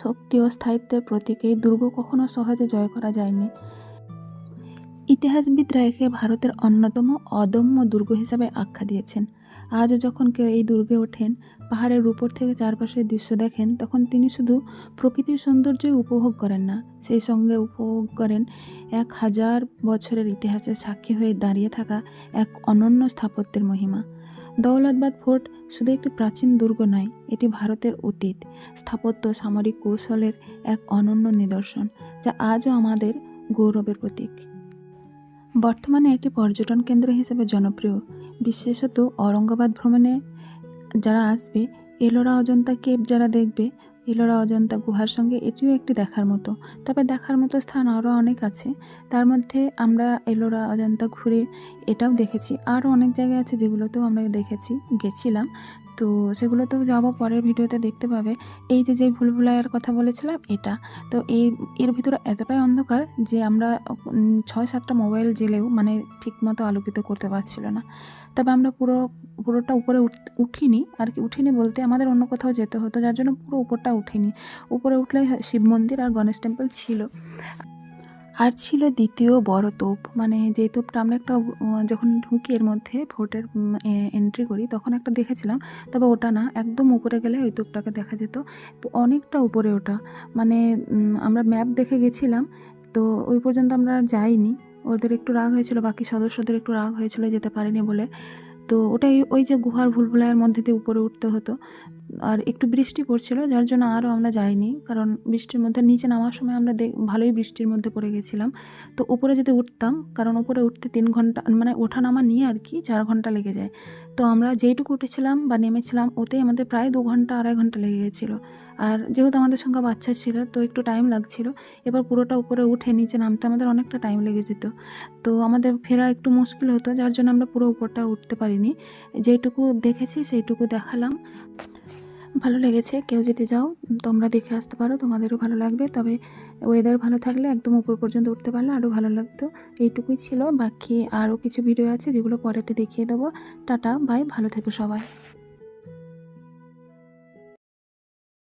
শক্তি ও স্থায়িত্বের প্রতীক এই দুর্গ কখনো সহজে জয় করা যায়নি। ইতিহাসবিদরা একে ভারতের অন্যতম অদম্য দুর্গ হিসাবে আখ্যা দিয়েছেন। আজও যখন কেউ এই দুর্গে ওঠেন, পাহাড়ের উপর থেকে চারপাশের দৃশ্য দেখেন, তখন তিনি শুধু প্রকৃতির সৌন্দর্যই উপভোগ করেন না, সেই সঙ্গে উপভোগ করেন এক হাজার বছরের ইতিহাসের সাক্ষী হয়ে দাঁড়িয়ে থাকা এক অনন্য স্থাপত্যের মহিমা। দৌলতবাদ ফোর্ট শুধু একটি প্রাচীন দুর্গ নয়, এটি ভারতের অতীত, স্থাপত্য, সামরিক কৌশলের এক অনন্য নিদর্শন, যা আজও আমাদের গৌরবের প্রতীক। বর্তমানে একটি পর্যটন কেন্দ্র হিসেবে জনপ্রিয়। বিশেষত ঔরঙ্গাবাদ ভ্রমণে যারা আসবে, এলোরা অজন্তা কেব যারা দেখবে এলোরা অজন্তা গুহার সঙ্গে এটিও একটি দেখার মতো। তবে দেখার মতো স্থান আরও অনেক আছে। তার মধ্যে আমরা এলোরা অজন্তা ঘুরে এটাও দেখেছি। আরও অনেক জায়গা আছে যেগুলোতেও আমরা দেখেছি, গেছিলাম। তো সেগুলোতেও যাব পরের ভিডিওতে দেখতে পাবে। এই যে যে ভুলভুলাইয়ের কথা বলেছিলাম, এটা। তো এই, এর ভিতরে এতটাই অন্ধকার যে আমরা ছয়, সাতটা মোবাইল জেলেও মানে ঠিকমতো আলোকিত করতে পারছিল না। তবে আমরা পুরো, পুরোটা উপরে উঠিনি। আর কি উঠিনি বলতে আমাদের অন্য কোথাও যেতে হতো। যার জন্য পুরো উপরটা উঠিনি। উপরে উঠলে শিব মন্দির আর গণেশ টেম্পল ছিল। আর ছিল দ্বিতীয় বড় তোপ। মানে যে তোপটা আমরা একটা যখন ঢুকি এর মধ্যে ভোটের এন্ট্রি করি, তখন একটা দেখেছিলাম। তবে ওটা না, একদম উপরে গেলে ওই তোপটাকে দেখা যেত। অনেকটা উপরে ওটা। মানে আমরা ম্যাপ দেখে গেছিলাম। তো ওই পর্যন্ত আমরা যাইনি। ওদের একটু রাগ হয়েছিল, বাকি সদস্যদের একটু রাগ হয়েছিল, যেতে পারিনি বলে। তো ওটাই ওই যে গুহার ভুলভুলাইয়ের মধ্যে দিয়ে উপরে উঠতে হতো। আর একটু বৃষ্টি পড়ছিল, যার জন্য আরও আমরা যাইনি। কারণ বৃষ্টির মধ্যে নিচে নামার সময় আমরা ভালোই বৃষ্টির মধ্যে পড়ে গেছিলাম। তো উপরে যদি উঠতাম, কারণ উপরে উঠতে তিন ঘণ্টা মানে ওঠা নামা নিয়ে আর কি চার ঘণ্টা লেগে যায়। তো আমরা যেইটুকু উঠেছিলাম বা নেমেছিলাম, ওতেই আমাদের প্রায় দু ঘণ্টা, আড়াই ঘণ্টা লেগে গেছিল। আর যেহেতু আমাদের সঙ্গে বাচ্চা ছিল, তো একটু টাইম লাগছিল। এবার পুরোটা উপরে উঠে নিচে নামতে আমাদের অনেকটা টাইম লেগে যেত। তো আমাদের ফেরা একটু মুশকিল হতো, যার জন্য আমরা পুরো উপরটা উঠতে পারিনি। যেইটুকু দেখেছি সেইটুকু দেখালাম। ভালো লেগেছে, কেউ যদি যাও, তোমরা দেখে আসতে পারো, তোমাদেরও ভালো লাগবে। তবে ওয়েদার ভালো থাকলে একদম উপর পর্যন্ত উঠতে পারলে আরও ভালো লাগতো। এইটুকুই ছিল, বাকি আরও কিছু ভিডিও আছে যেগুলো পরেতে দেখিয়ে দেবো। টাটা বাই ভালো থেকো সবাই।